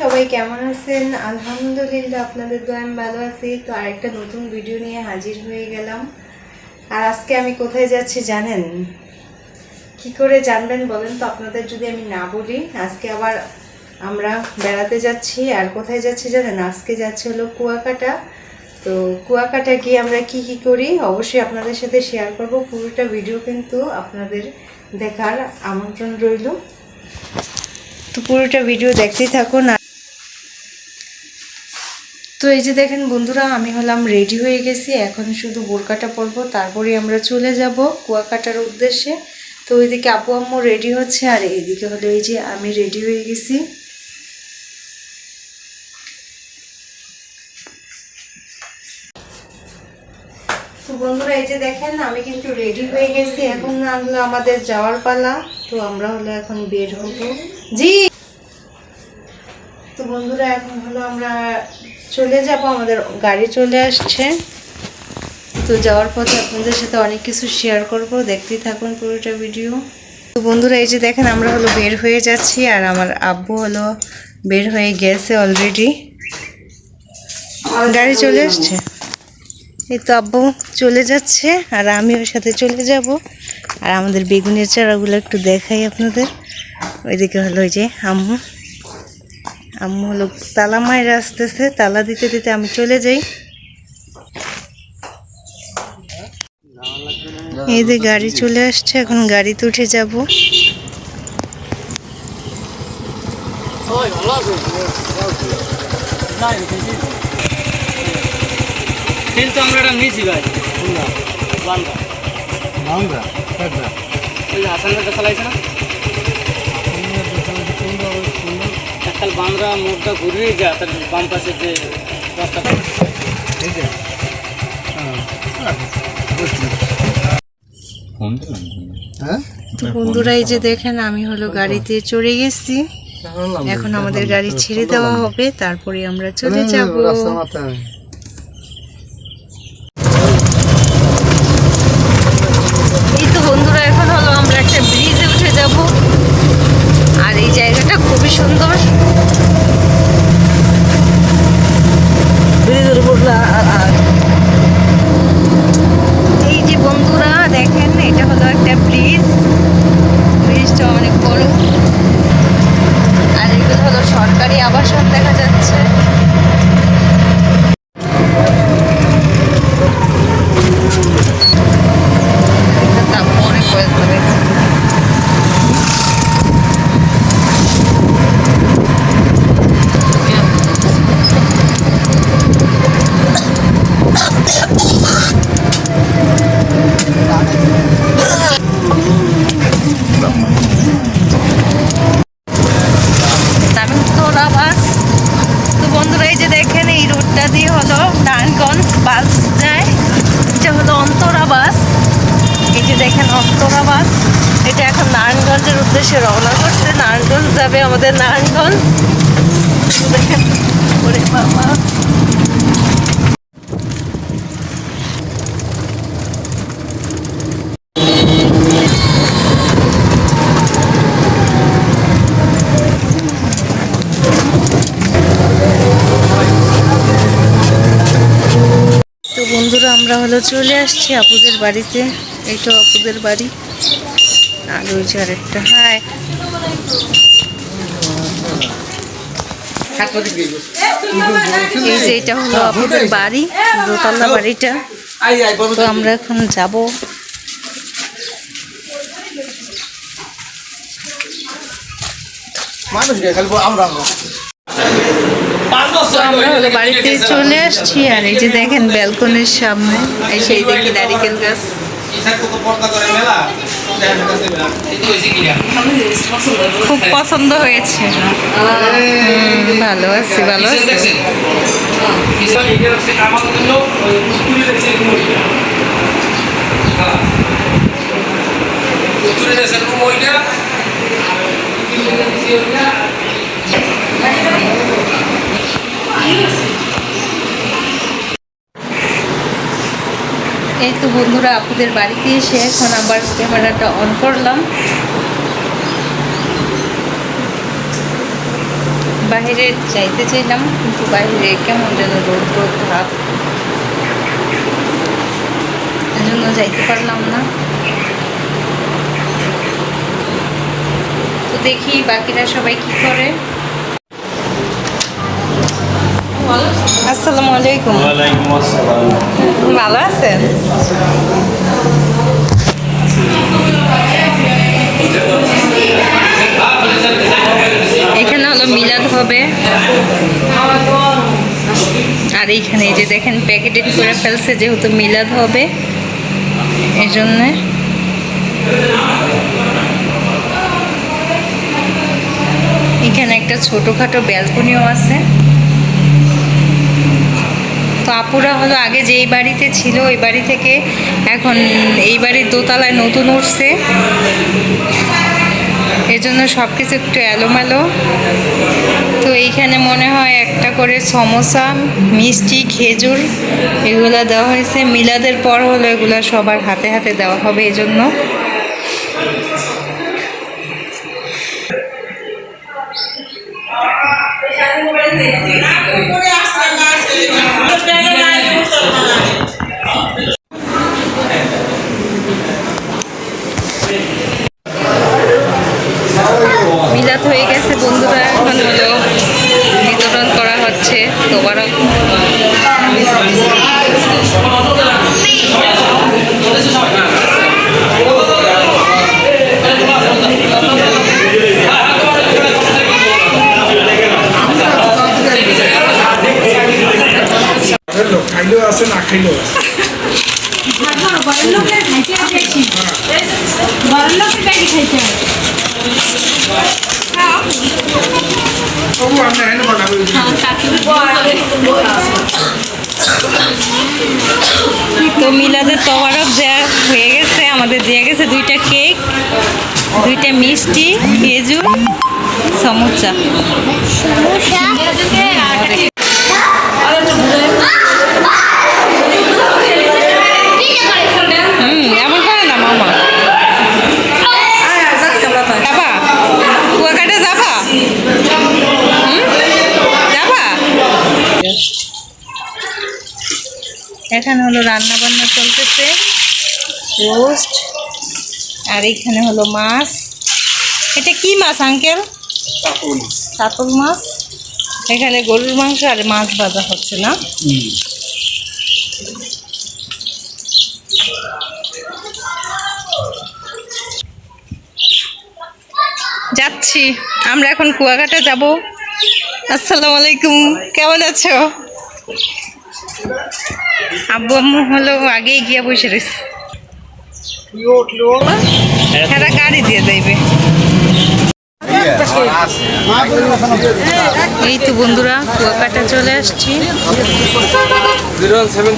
সবাই কেমন আছেন? আলহামদুলিল্লাহ আপনাদের তো আমি ভালো আছি। তো আরেকটা নতুন ভিডিও নিয়ে হাজির হয়ে গেলাম। আর আজকে আমি কোথায় যাচ্ছি জানেন? কি করে জানবেন বলেন তো? আপনাদের যদি আমি না বলি, আজকে আবার আমরা বেড়াতে যাচ্ছি। আর কোথায় যাচ্ছি জানেন? আজকে যাচ্ছে হলো কুয়াকাটা। তো কুয়াকাটা গিয়ে আমরা কি কি করি? অবশ্যই আপনাদের সাথে শেয়ার করব। পুরোটা ভিডিও কিন্তু আপনাদের দেখার আমন্ত্রণ রইল। তো পুরোটা ভিডিও দেখতেই থাকুন। তো এই যে দেখেন বন্ধুরা, আমি হলাম রেডি হয়ে গেছি। এখন শুধু বোরকাটা পরবো তারপরে আমরা চলে যাব কুয়াকাটার উদ্দেশ্যে। তো ওইদিকে আপু আম্মু রেডি হচ্ছে, আর এইদিকে হলো এই যে আমি রেডি হয়ে গেছি। তো বন্ধুরা, এই যে দেখেন, আমি কিন্তু রেডি হয়ে গেছি। এখন না হলো আমাদের যাওয়ার পালা। তো আমরা হলো এখন বের হব। জি! তো বন্ধুরা, এখন হলো আমরা চলে যাব আমাদের গাড়ি চলে আসছে। তো যাওয়ার পথে আপনাদের সাথে অনেক কিছু শেয়ার করব। দেখতেই থাকুন পুরোটা ভিডিও তো বন্ধুরা এই যে দেখেন আমরা হলো বের হয়ে যাচ্ছি আর আমার আব্বু হলো বের হয়ে গেছে অলরেডি গাড়ি চলে আসছে। এই তো আব্বু চলে যাচ্ছে আর আমি ওর সাথে চলে যাব। আর আমাদের বেগুনের চারাগুলো একটু দেখাই আপনাদের। ওইদিকে হলো ওই যে আম্মু। আম্মু হলো তালা মায়ের আসতেছে তালা দিতে দিতে আমি চলে যাই। এই যে গাড়ি চলে আসছে এখন গাড়িতে উঠে যাব। কিন্তু আমরা এটা নিয়েছি ভাই বান্দা হাসান চালাইছে না? এককাল বামরা মুখটা ঘুরিয়ে যা তাহলে বাম পাশে যে রাস্তাটা। এই হ্যাঁ তো বন্ধুরা এই যে দেখেন আমি হলো গাড়িতে চড়ে গেছি। এখন আমাদের গাড়ি ছেড়ে দেওয়া হবে তারপরে আমরা চলে যাব রাস্তার মাথায় এই তো বন্ধুরা এখন হলো আমরা একটা ব্রিজে উঠে যাব আর এই জায়গাটা খুবই সুন্দর ব্রিজের উপর এই যে বন্ধুরা দেখেন এটা হলো একটা ব্রিজ ব্রিজটা অনেক বড় আর এগুলো হলো সরকারি আবাসন দেখা যাচ্ছে এটার দাম অনেক হয়ে যাবে তামিলতলা বাস তো বন্ধুরা এই যে দেখেন এই রোডটা দিয়ে হলো নারায়ণগঞ্জ বাস যায় এটা হলো অন্তরা বাস এই যে দেখেন অন্তরা বাস এটা এখন নারায়ণগঞ্জের উদ্দেশ্যে রওনা করছে নারায়ণগঞ্জ যাবে আমাদের নারায়ণগঞ্জ। বন্ধুরা, আমরা হলো চলে আসছি আপুদের বাড়িতে। এইটা আপুদের বাড়ি। এই যে এটা হলো বাড়ি, দোতলা বাড়িটা। তো আমরা এখন যাব। আমরা বাড়িতে চলে আসছি, আর এই যে দেখেন ব্যালকনির সামনে। এই সেই দেখি নারিকেল গাছ। খুব পছন্দ হয়েছে। ভালো আছে ভালো আছে। তো বন্ধুরা, আপুদের বাড়িতে এসে এখন আবার ক্যামেরাটা অন করলাম। বাইরে যাইতে চাইলাম, কিন্তু বাইরে কেমন যেন রোদ ভাব। এজন্য যাইতে পারলাম না। তো দেখি বাকিরা সবাই কি করে। আসসালামু আলাইকুম। ওয়ালাইকুম আসসালাম। ভালো আছেন? এখানে হলো মিলাদ হবে। আর এইখানে এই যে দেখেন প্যাকেটেড করে ফেলছে যেহেতু মিলাদ হবে। এই জন্যে এখানে একটা ছোটোখাটো ব্যালকনিও আছে। তো আপুরা হলো আগে যেই বাড়িতে ছিল, ওই বাড়ি থেকে এখন এই বাড়ির দোতলায় নতুন উঠছে। এই জন্য সব কিছু একটু এলোমেলো। তো এইখানে মনে হয় একটা করে সমোসা, মিষ্টি, খেজুর এগুলো দেওয়া হয়েছে। মিলাদের পর হলো এগুলো সবার হাতে হাতে দেওয়া হবে এই জন্য মিলাদ তোবারক খাইলেও আছে না খাইলেও আছে বানাবো তো মিলাদের তবারক দেওয়া হয়ে গেছে, আমাদের দিয়ে গেছে দুইটা কেক, দুইটা মিষ্টি, খেজুর সমুচা হুম এমন করে না মামা যাবা কুয়াকাটা যাবা হুম যাবা এখানে হলো রান্না বান্না চলতেছে। রোস্ট আর এখানে হলো মাছ। এটা কি মাছ আঙ্কেল কাতল মাছ। এখানে গরুর মাংস আর মাছ ভাজা হচ্ছে না? যাচ্ছি। আমরা এখন কুয়াকাটা যাব। আসসালামু আলাইকুম। কেমন আছো? আব্বু আম্মু হলো আগেই গিয়া বসে রয়েছে এরা গাড়ি দিয়ে যাইবে। এই তো বন্ধুরা কুয়াকাটা চলে আসছি জিরো সেভেন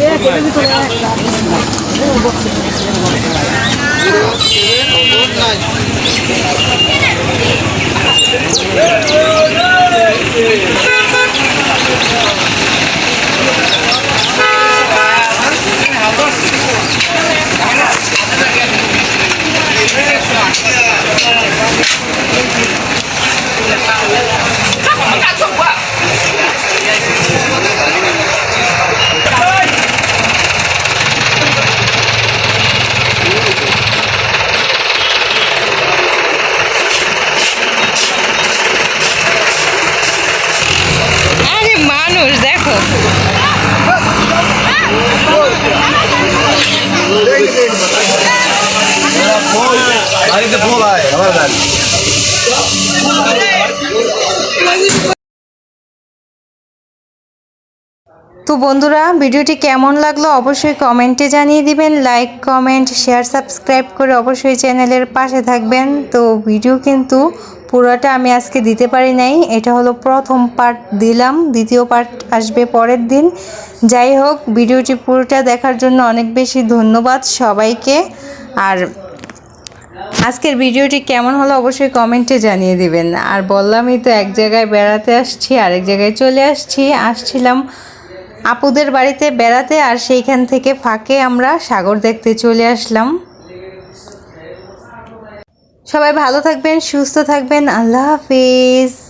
আরে মানুষ দেখো বাড়িতে ফোন আয় আমার গাড়ি তো বন্ধুরা, ভিডিওটি কেমন লাগল অবশ্যই কমেন্টে জানিয়ে দিবেন লাইক কমেন্ট শেয়ার সাবস্ক্রাইব করে অবশ্যই চ্যানেলের পাশে থাকবেন। তো ভিডিও কিন্তু পুরোটা আমি আজকে দিতে পারি নাই, এটা হলো প্রথম পার্ট দিলাম, দ্বিতীয় পার্ট আসবে পরের দিন। যাই হোক, ভিডিওটি পুরোটা দেখার জন্য অনেক বেশি ধন্যবাদ সবাইকে, আর আজকের ভিডিওটি কেমন হলো অবশ্যই কমেন্টে জানিয়ে দিবেন। আর বললামই তো এক জায়গায় বেড়াতে আসছি, আরেক জায়গায় চলে আসছি, আসছিলাম আপুদের বাড়িতে বেড়াতে আর সেইখান থেকে ফাঁকে আমরা সাগর দেখতে চলে আসলাম। সবাই ভালো থাকবেন, সুস্থ থাকবেন, আল্লাহ হাফিজ।